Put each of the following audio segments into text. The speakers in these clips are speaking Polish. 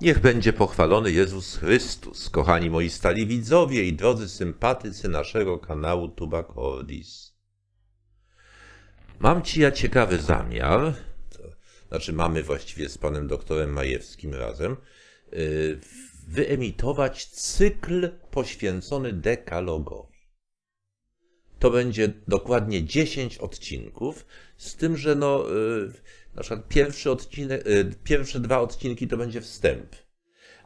Niech będzie pochwalony Jezus Chrystus, kochani moi stali widzowie i drodzy sympatycy naszego kanału Tubacordis. Mam ci ja ciekawy zamiar, to znaczy mamy właściwie z panem doktorem Majewskim razem, yy, wyemitować cykl poświęcony dekalogowi. To będzie dokładnie 10 odcinków, z tym, że no, yy, na przykład pierwszy odcinek, yy, pierwsze dwa odcinki to będzie wstęp,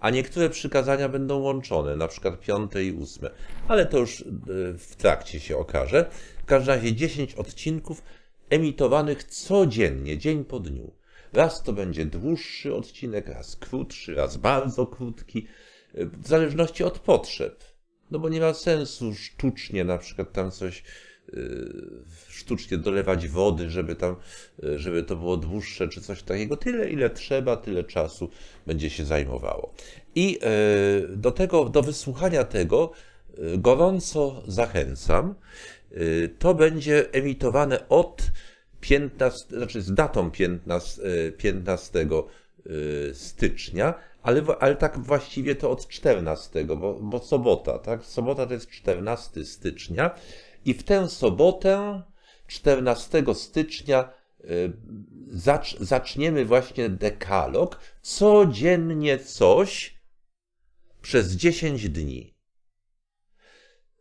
a niektóre przykazania będą łączone, na przykład piąte i ósme, ale to już yy, w trakcie się okaże. W każdym razie 10 odcinków emitowanych codziennie, dzień po dniu. Raz to będzie dłuższy odcinek, raz krótszy, raz bardzo krótki, yy, w zależności od potrzeb. No bo nie ma sensu sztucznie na przykład tam coś sztucznie dolewać wody, żeby tam, yy, żeby to było dłuższe czy coś takiego. Tyle, ile trzeba, tyle czasu będzie się zajmowało. I yy, do tego, do wysłuchania tego gorąco zachęcam. To będzie emitowane od 15, znaczy z datą 15, yy, 15 yy, stycznia, ale, ale tak właściwie to od 14, bo, bo sobota, tak? Sobota to jest 14 stycznia i w tę sobotę 14 stycznia y, zacz, zaczniemy właśnie dekalog, codziennie coś przez 10 dni.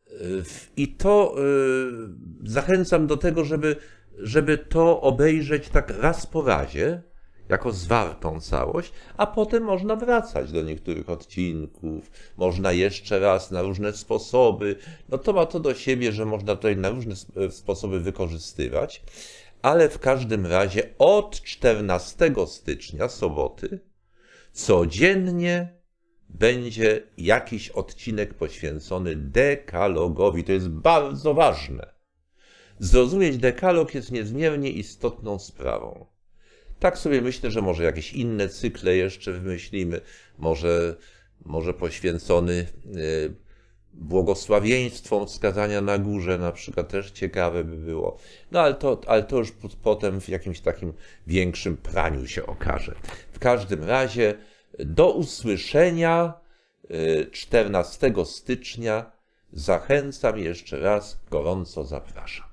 Y, I to y, zachęcam do tego, żeby, żeby to obejrzeć tak raz po razie, jako zwartą całość, a potem można wracać do niektórych odcinków, można jeszcze raz na różne sposoby. No to ma to do siebie, że można tutaj na różne sp- sposoby wykorzystywać, ale w każdym razie od 14 stycznia, soboty, codziennie będzie jakiś odcinek poświęcony dekalogowi. To jest bardzo ważne. Zrozumieć dekalog jest niezmiernie istotną sprawą. Tak sobie myślę, że może jakieś inne cykle jeszcze wymyślimy, może, może poświęcony y, błogosławieństwom wskazania na górze, na przykład też ciekawe by było. No ale to, ale to już potem w jakimś takim większym praniu się okaże. W każdym razie do usłyszenia y, 14 stycznia. Zachęcam jeszcze raz, gorąco zapraszam.